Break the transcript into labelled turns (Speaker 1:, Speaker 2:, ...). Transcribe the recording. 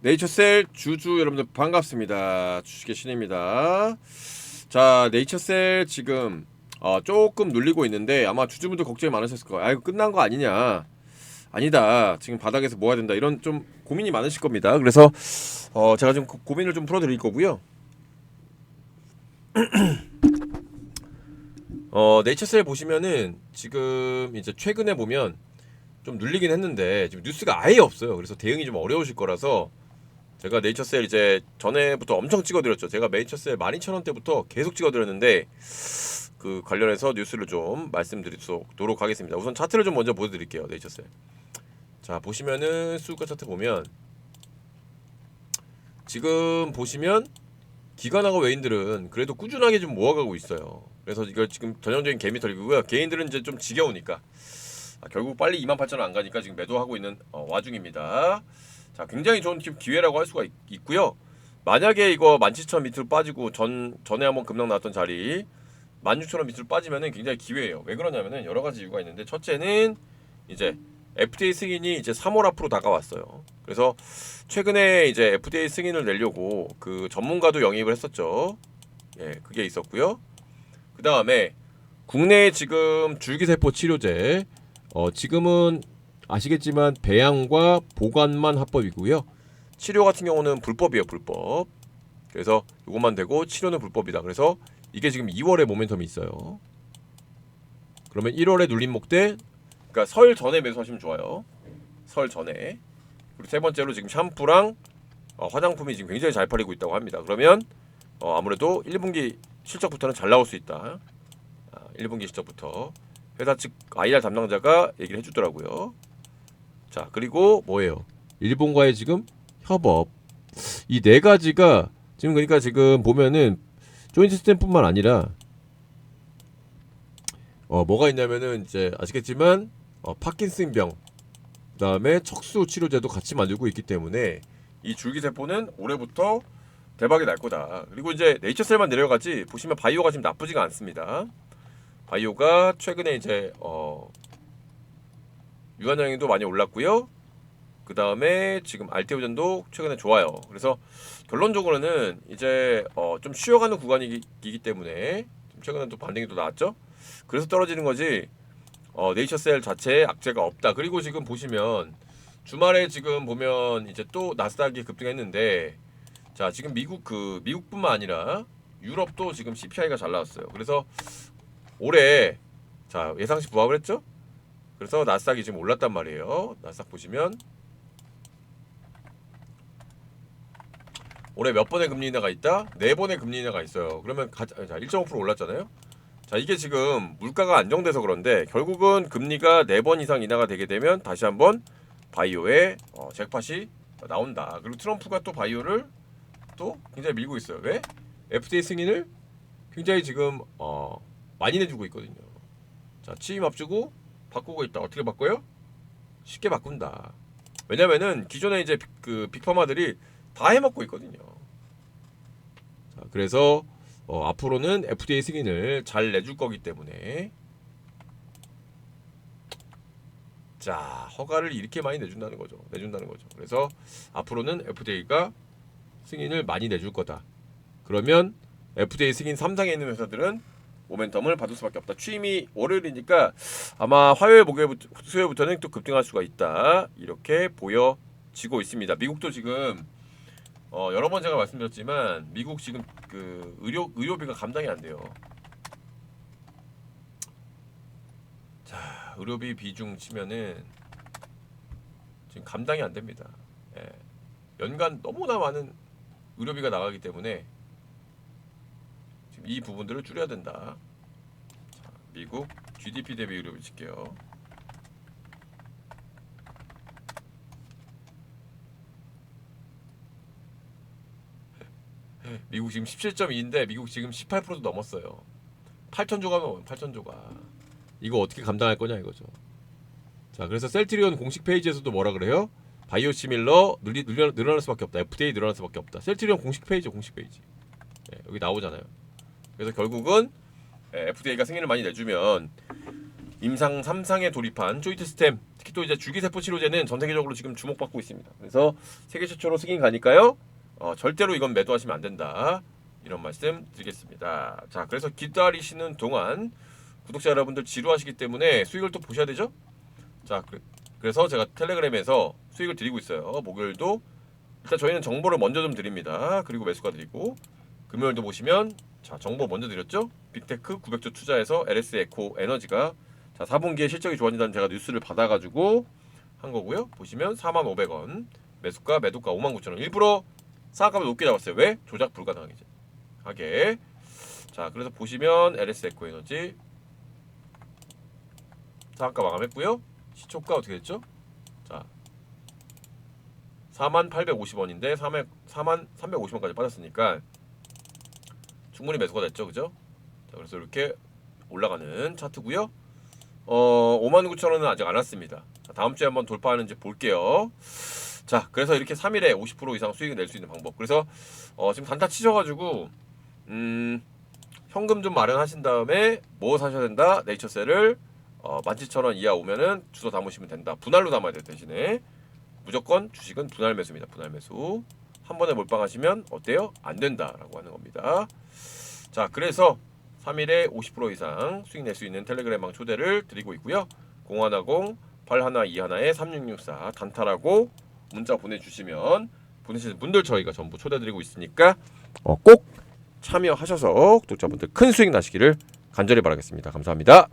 Speaker 1: 네이처셀 주주 여러분들 반갑습니다. 주식의 신입니다. 자, 네이처셀 지금 어, 조금 눌리고 있는데 아마 주주분들 걱정이 많으셨을 거예요. 아, 이거 끝난 거 아니냐? 아니다. 지금 바닥에서 모아야 된다. 이런 좀 고민이 많으실 겁니다. 그래서 어, 제가 좀 고, 고민을 좀 풀어 드릴 거고요. 어, 네이처셀 보시면은 지금 이제 최근에 보면 좀 눌리긴 했는데 지금 뉴스가 아예 없어요. 그래서 대응이 좀 어려우실 거라서 제가 네이처셀 이제 전에부터 엄청 찍어드렸죠. 제가 네이처셀 12,000원대부터 계속 찍어드렸는데 그 관련해서 뉴스를 좀 말씀드리도록 하겠습니다. 우선 차트를 좀 먼저 보여드릴게요. 네이처셀. 자 보시면은 수가 차트 보면 지금 보시면 기관하고 외인들은 그래도 꾸준하게 좀 모아가고 있어요. 그래서 이걸 지금 전형적인 개미 털기고요. 개인들은 이제 좀 지겨우니까 아, 결국 빨리 28,000원 안 가니까 지금 매도하고 있는 어, 와중입니다. 자, 굉장히 좋은 기- 기회라고 할 수가 있, 고요 만약에 이거 17,000원 밑으로 빠지고 전 전에 한번 급락 나왔던 자리 16,000원 밑으로 빠지면은 굉장히 기회예요. 왜 그러냐면은 여러 가지 이유가 있는데 첫째는 이제 FDA 승인이 이제 3월 앞으로 다가왔어요. 그래서 최근에 이제 FDA 승인을 내려고 그 전문가도 영입을 했었죠. 예, 그게 있었고요. 그 다음에 국내에 지금 줄기세포 치료제 어, 지금은 아시겠지만 배양과 보관만 합법이고요. 치료 같은 경우는 불법이에요, 불법. 그래서 이것만 되고 치료는 불법이다. 그래서 이게 지금 2월에 모멘텀이 있어요. 그러면 1월에 눌린 목대, 그러니까 설 전에 매수하시면 좋아요. 설 전에. 그리고 세 번째로 지금 샴푸랑 어, 화장품이 지금 굉장히 잘 팔리고 있다고 합니다. 그러면 어, 아무래도 1분기 실적부터는 잘 나올 수 있다. 아, 1분기 실적부터 회사 측 IR 담당자가 얘기를 해주더라고요. 자 그리고 뭐예요? 일본과의 지금 협업 이 네 가지가 지금 그러니까 지금 보면은 조인트 스탬뿐만 아니라 어 뭐가 있냐면은 이제 아시겠지만 어, 파킨슨병 그다음에 척수 치료제도 같이 만들고 있기 때문에 이 줄기세포는 올해부터 대박이 날 거다. 그리고 이제 네이처셀만 내려가지 보시면 바이오가 지금 나쁘지가 않습니다. 바이오가 최근에 이제 어 유한양도 많이 올랐고요. 그 다음에 지금 알테오전도 최근에 좋아요. 그래서 결론적으로는 이제 어 좀 쉬어가는 구간이기 때문에 좀 최근에 또 반등이 또 나왔죠. 그래서 떨어지는 거지. 어 네이처셀 자체에 악재가 없다. 그리고 지금 보시면 주말에 지금 보면 이제 또 나스닥이 급등했는데 자 지금 미국 그 미국뿐만 아니라 유럽도 지금 CPI가 잘 나왔어요. 그래서 올해 자 예상치 부합을 했죠. 그래서 나스닥이 지금 올랐단 말이에요. 나스닥 보시면 올해 몇 번의 금리 인하가 있다? 네 번의 금리 인하가 있어요. 그러면 가, 자 1.5% 올랐잖아요. 자 이게 지금 물가가 안정돼서 그런데 결국은 금리가 네 번 이상 인하가 되게 되면 다시 한번 바이오의 어, 잭팟이 나온다. 그리고 트럼프가 또 바이오를 또 굉장히 밀고 있어요. 왜? FDA 승인을 굉장히 지금 어, 많이 내주고 있거든요. 자 취임 앞두고 바꾸고 있다. 어떻게 바꿔요? 쉽게 바꾼다. 왜냐면은 기존에 이제 빅- 그 빅파마들이 다 해먹고 있거든요. 자, 그래서 어, 앞으로는 FDA 승인을 잘 내줄 거기 때문에 자 허가를 이렇게 많이 내준다는 거죠. 내준다는 거죠. 그래서 앞으로는 FDA가 승인을 많이 내줄 거다. 그러면 FDA 승인 3상에 있는 회사들은 모멘텀을 받을 수밖에 없다. 취임이 월요일이니까 아마 화요일, 목요일부터 수요일부터는 또 급등할 수가 있다. 이렇게 보여지고 있습니다. 미국도 지금 어, 여러 번 제가 말씀드렸지만 미국 지금 그 의료 의료비가 감당이 안 돼요. 자, 의료비 비중 치면은 지금 감당이 안 됩니다. 예. 연간 너무나 많은 의료비가 나가기 때문에 이 부분들을 줄여야 된다. 자, 미국 GDP 대비 의료비 칠게요. 미국 지금 17.2인데 미국 지금 18%도 넘었어요. 8천 조가 넘어요. 8천 조가. 이거 어떻게 감당할 거냐 이거죠. 자, 그래서 셀트리온 공식 페이지에서도 뭐라 그래요? 바이오 시밀러 늘리, 늘려, 늘어날 수밖에 없다. FDA 늘어날 수밖에 없다. 셀트리온 공식 페이지 공식 페이지. 예, 여기 나오잖아요. 그래서 결국은 예, FDA가 승인을 많이 내주면 임상 3상에 돌입한 조이트 스템 특히 또 이제 줄기세포 치료제는 전 세계적으로 지금 주목받고 있습니다. 그래서 세계 최초로 승인 가니까요. 어, 절대로 이건 매도하시면 안 된다. 이런 말씀 드리겠습니다. 자, 그래서 기다리시는 동안 구독자 여러분들 지루하시기 때문에 수익을 또 보셔야 되죠? 자, 그- 그래서 제가 텔레그램에서 수익을 드리고 있어요. 목요일도 일단 저희는 정보를 먼저 좀 드립니다. 그리고 매수가 드리고 금요일도 보시면 자 정보 먼저 드렸죠. 빅테크 900조 투자해서 LS 에코 에너지가 자 4분기에 실적이 좋아진다는 제가 뉴스를 받아가지고 한 거고요. 보시면 4만 500원 매수가 매도가 5만 9천 원 일부러 상한가를 높게 잡았어요. 왜? 조작 불가능하게 하게. 자 그래서 보시면 LS 에코 에너지 상한가 마감했고요. 시초가 어떻게 됐죠? 자 4만 850원인데 4만 4만 350원까지 빠졌으니까 충분히 매수가 됐죠, 그죠? 자, 그래서 이렇게 올라가는 차트고요. 어, 5만 9천 원은 아직 안 왔습니다. 자, 다음 주에 한번 돌파하는지 볼게요. 자, 그래서 이렇게 3일에 50% 이상 수익을 낼 수 있는 방법. 그래서 어, 지금 단타 치셔가지고 음, 현금 좀 마련하신 다음에 뭐 사셔야 된다? 네이처셀을 어, 17,000원 이하 오면은 주소 담으시면 된다. 분할로 담아야 될 대신에 무조건 주식은 분할 매수입니다. 분할 매수. 한 번에 몰빵하시면 어때요? 안 된다라고 하는 겁니다. 자, 그래서 3일에 50% 이상 수익 낼 수 있는 텔레그램방 초대를 드리고 있고요. 010 8121에 3664 단타라고 문자 보내주시면 보내시는 분들 저희가 전부 초대드리고 있으니까 어, 꼭 참여하셔서 구독자분들 큰 수익 나시기를 간절히 바라겠습니다. 감사합니다.